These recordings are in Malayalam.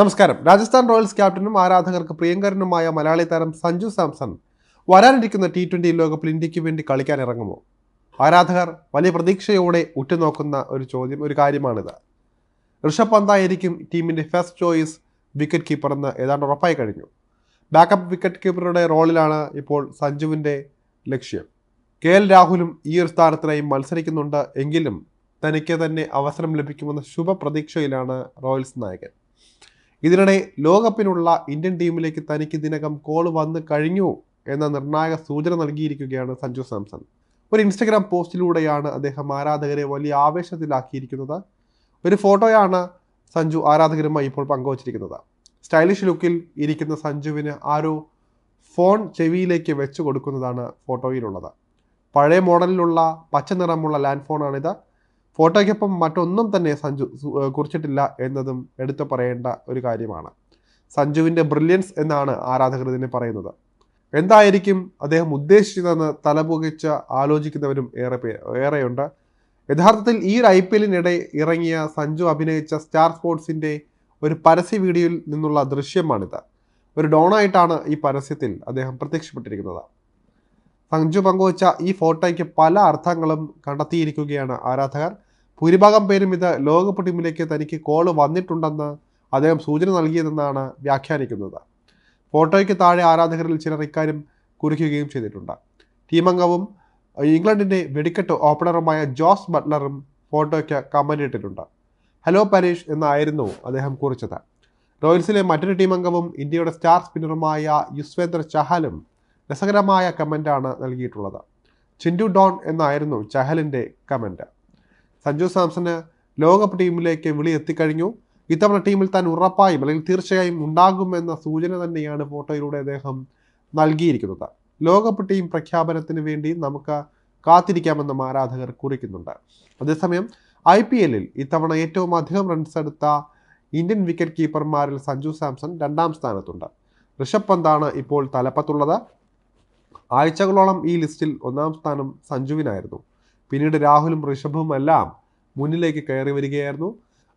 നമസ്കാരം. രാജസ്ഥാൻ റോയൽസ് ക്യാപ്റ്റനും ആരാധകർക്ക് പ്രിയങ്കരനുമായ മലയാളി താരം സഞ്ജു സാംസൺ വരാനിരിക്കുന്ന ടി ട്വന്റി ലോകകപ്പിൽ ഇന്ത്യയ്ക്ക് വേണ്ടി കളിക്കാൻ ഇറങ്ങുമോ? ആരാധകർ വലിയ പ്രതീക്ഷയോടെ ഉറ്റുനോക്കുന്ന ഒരു ചോദ്യം ഒരു കാര്യമാണിത്. ഋഷഭ് പന്തായിരിക്കും ടീമിന്റെ ഫസ്റ്റ് ചോയ്സ് വിക്കറ്റ് കീപ്പർ എന്ന് ഏതാണ്ട് ഉറപ്പായി കഴിഞ്ഞു. ബാക്കപ്പ് വിക്കറ്റ് കീപ്പറുടെ റോളിലാണ് ഇപ്പോൾ സഞ്ജുവിന്റെ ലക്ഷ്യം. കെ എൽ രാഹുലും ഈ ഒരു സ്ഥാനത്തിനായി മത്സരിക്കുന്നുണ്ട് എങ്കിലും തനിക്ക് തന്നെ അവസരം ലഭിക്കുമെന്ന ശുഭപ്രതീക്ഷയിലാണ് റോയൽസ് നായകൻ. ഇതിനിടെ ലോകകപ്പിനുള്ള ഇന്ത്യൻ ടീമിലേക്ക് തനിക്ക് ഇതിനകം കോൾ വന്നു കഴിഞ്ഞു എന്ന നിർണായക സൂചന നൽകിയിരിക്കുകയാണ് സഞ്ജു സാംസൺ. ഒരു ഇൻസ്റ്റഗ്രാം പോസ്റ്റിലൂടെയാണ് അദ്ദേഹം ആരാധകരെ വലിയ ആവേശത്തിലാക്കിയിരിക്കുന്നത്. ഒരു ഫോട്ടോയാണ് സഞ്ജു ആരാധകരുമായി ഇപ്പോൾ പങ്കുവച്ചിരിക്കുന്നത്. സ്റ്റൈലിഷ് ലുക്കിൽ ഇരിക്കുന്ന സഞ്ജുവിന് ആരോ ഫോൺ ചെവിയിലേക്ക് വെച്ച് കൊടുക്കുന്നതാണ് ഫോട്ടോയിലുള്ളത്. പഴയ മോഡലിലുള്ള പച്ച നിറമുള്ള ലാൻഡ് ഫോണാണിത്. ഫോട്ടോയ്ക്കൊപ്പം മറ്റൊന്നും തന്നെ സഞ്ജു കുറിച്ചിട്ടില്ല എന്നതും എടുത്തു പറയേണ്ട ഒരു കാര്യമാണ്. സഞ്ജുവിന്റെ ബ്രില്യൻസ് എന്നാണ് ആരാധകർ ഇതിനെ പറയുന്നത്. എന്തായിരിക്കും അദ്ദേഹം ഉദ്ദേശിച്ചതെന്ന് തലപുകിച്ച് ആലോചിക്കുന്നവരും ഏറെ പേ ഏറെയുണ്ട്. യഥാർത്ഥത്തിൽ ഈ ഒരു ഐ പി എല്ലിനിടെ ഇറങ്ങിയ സഞ്ജു അഭിനയിച്ച സ്റ്റാർ സ്പോർട്സിന്റെ ഒരു പരസ്യ വീഡിയോയിൽ നിന്നുള്ള ദൃശ്യമാണിത്. ഒരു ഡോണായിട്ടാണ് ഈ പരസ്യത്തിൽ അദ്ദേഹം പ്രത്യക്ഷപ്പെട്ടിരിക്കുന്നത്. സഞ്ജു പങ്കുവച്ച ഈ ഫോട്ടോയ്ക്ക് പല അർത്ഥങ്ങളും കണ്ടെത്തിയിരിക്കുകയാണ് ആരാധകർ. ഭൂരിഭാഗം പേരും ഇത് ലോകകപ്പ് ടീമിലേക്ക് തനിക്ക് കോൾ വന്നിട്ടുണ്ടെന്ന് അദ്ദേഹം സൂചന നൽകിയതെന്നാണ് വ്യാഖ്യാനിക്കുന്നത്. ഫോട്ടോയ്ക്ക് താഴെ ആരാധകരിൽ ചിലർ ഇക്കാര്യം കുറിക്കുകയും ചെയ്തിട്ടുണ്ട്. ടീമംഗവും ഇംഗ്ലണ്ടിന്റെ വെടിക്കെട്ട് ഓപ്പണറുമായ ജോസ് ബട്ട്ലറും ഫോട്ടോയ്ക്ക് കമന്റ് ഇട്ടിട്ടുണ്ട്. ഹലോ പരീഷ് എന്നായിരുന്നു അദ്ദേഹം കുറിച്ചത്. റോയൽസിലെ മറ്റൊരു ടീമംഗവും ഇന്ത്യയുടെ സ്റ്റാർ സ്പിന്നറുമായ യുസ്വേന്ദ്ര ചഹലും രസകരമായ കമന്റാണ് നൽകിയിട്ടുള്ളത്. ചിൻഡു ഡോൺ എന്നായിരുന്നു ചഹലിന്റെ കമന്റ് സഞ്ജു സാംസന് ലോകകപ്പ് ടീമിലേക്ക് വിളി എത്തിക്കഴിഞ്ഞു ഇത്തവണ ടീമിൽ താൻ ഉറപ്പായും അല്ലെങ്കിൽ തീർച്ചയായും ഉണ്ടാകുമെന്ന സൂചന തന്നെയാണ് ഫോട്ടോയിലൂടെ അദ്ദേഹം നൽകിയിരിക്കുന്നത്. ലോകകപ്പ് ടീം പ്രഖ്യാപനത്തിന് വേണ്ടി നമുക്ക് കാത്തിരിക്കാമെന്നും ആരാധകർ കുറിക്കുന്നുണ്ട്. അതേസമയം ഐ പി എല്ലിൽ ഇത്തവണ ഏറ്റവും അധികം റൺസ് എടുത്ത ഇന്ത്യൻ വിക്കറ്റ് കീപ്പർമാരിൽ സഞ്ജു സാംസൺ രണ്ടാം സ്ഥാനത്തുണ്ട്. ഋഷഭ് പന്താണ് ഇപ്പോൾ തലപ്പത്തുള്ളത്. ആഴ്ചകളോളം ഈ ലിസ്റ്റിൽ ഒന്നാം സ്ഥാനം സഞ്ജുവിനായിരുന്നു. പിന്നീട് രാഹുലും ഋഷഭും എല്ലാം മുന്നിലേക്ക് കയറി വരികയായിരുന്നു.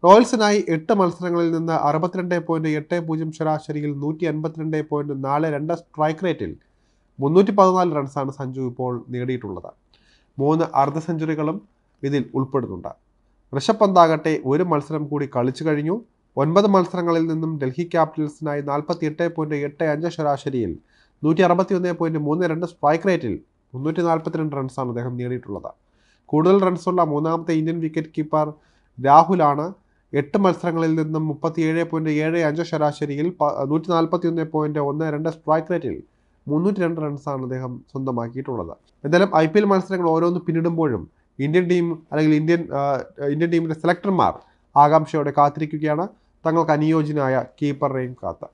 റോയൽസിനായി എട്ട് മത്സരങ്ങളിൽ നിന്ന് അറുപത്തിരണ്ട് പോയിന്റ് എട്ട് പൂജ്യം ശരാശരിയിൽ നൂറ്റി അൻപത്തിരണ്ട് പോയിന്റ് നാല് രണ്ട് സ്ട്രൈക്ക് റേറ്റിൽ മുന്നൂറ്റി പതിനാല് റൺസാണ് സഞ്ജു ഇപ്പോൾ നേടിയിട്ടുള്ളത്. മൂന്ന് അർദ്ധ സെഞ്ചുറികളും ഇതിൽ ഉൾപ്പെടുന്നുണ്ട്. ഋഷഭ് പന്താകട്ടെ ഒരു മത്സരം കൂടി കളിച്ചു കഴിഞ്ഞു. ഒൻപത് മത്സരങ്ങളിൽ നിന്നും ഡൽഹി ക്യാപിറ്റൽസിനായി നാൽപ്പത്തി എട്ട് പോയിന്റ് എട്ട് അഞ്ച് ശരാശരിയിൽ നൂറ്റി അറുപത്തി ഒന്ന് പോയിന്റ് മൂന്ന് രണ്ട് സ്ട്രൈക്ക് റേറ്റിൽ മുന്നൂറ്റി നാൽപ്പത്തിരണ്ട് റൺസാണ് അദ്ദേഹം നേടിയിട്ടുള്ളത്. കൂടുതൽ റൺസുള്ള മൂന്നാമത്തെ ഇന്ത്യൻ വിക്കറ്റ് കീപ്പർ രാഹുലാണ്. എട്ട് മത്സരങ്ങളിൽ നിന്നും മുപ്പത്തിയേഴ് പോയിന്റ് ഏഴ് അഞ്ച് ശരാശരിയിൽ നൂറ്റി നാൽപ്പത്തി ഒന്ന് പോയിന്റ് ഒന്ന് രണ്ട് സ്ട്രൈക്ക് റേറ്റിൽ മുന്നൂറ്റി രണ്ട് റൺസാണ് അദ്ദേഹം സ്വന്തമാക്കിയിട്ടുള്ളത്. എന്തായാലും ഐ പി എൽ മത്സരങ്ങൾ ഓരോന്ന് പിന്നിടുമ്പോഴും ഇന്ത്യൻ ടീം അല്ലെങ്കിൽ ഇന്ത്യൻ ഇന്ത്യൻ ടീമിന്റെ സെലക്ടർമാർ ആകാംക്ഷയോടെ കാത്തിരിക്കുകയാണ്. തങ്ങൾക്ക് അനുയോജ്യനായ കീപ്പറേയും കാത്ത്.